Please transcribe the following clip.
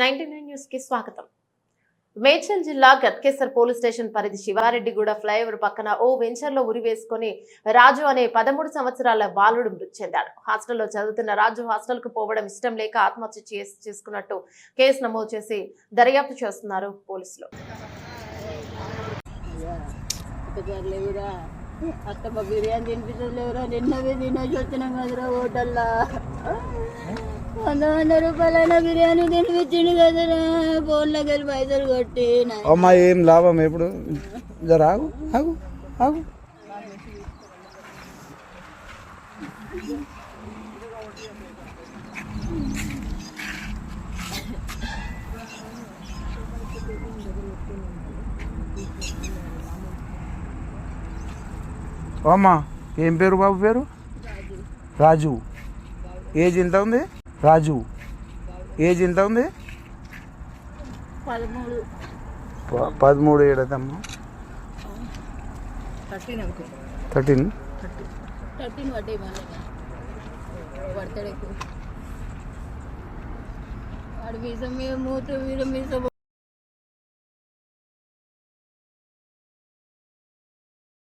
Ninety nine న్యూస్కి స్వాగతం. మేడ్చల్ జిల్లా గట్కేసర్ పోలీస్ స్టేషన్ పరిధి శివారెడ్డిగూడ ఫ్లైఓవర్ పక్కన ఓ వెంచర్లో ఉరి వేసుకుని రాజు అనే పదమూడు సంవత్సరాల బాలుడు మృతి చెందాడు. హాస్టల్లో చదువుతున్న రాజు హాస్టల్కు పోవడం ఇష్టం లేక ఆత్మహత్య చేసి చేసుకున్నట్టు కేసు నమోదు చేసి దర్యాప్తు చేస్తున్నారు పోలీసులు. అత్తమ్మ బిర్యానీ తినిపించదు నిన్నవే తినేసి వచ్చినాం కదరా హోటల్లా. వంద వంద రూపాయలైనా బిర్యానీ తినిపించింది కదరా ఫోన్లో కలిసి పైసలు కొట్టి అమ్మా ఏం లాభం ఎప్పుడు? జర ఆగు ఆగు ఆగు. you. అమ్మా ఏం పేరు బాబు పేరు? రాజు. ఏజ్ ఎంత ఉంది? రాజు. ఏజ్ ఎంత ఉంది? పదమూడు. ఏడదమ్మా? Thirteen thirteen? వాడు మీసం మీద మూత మీద మీసం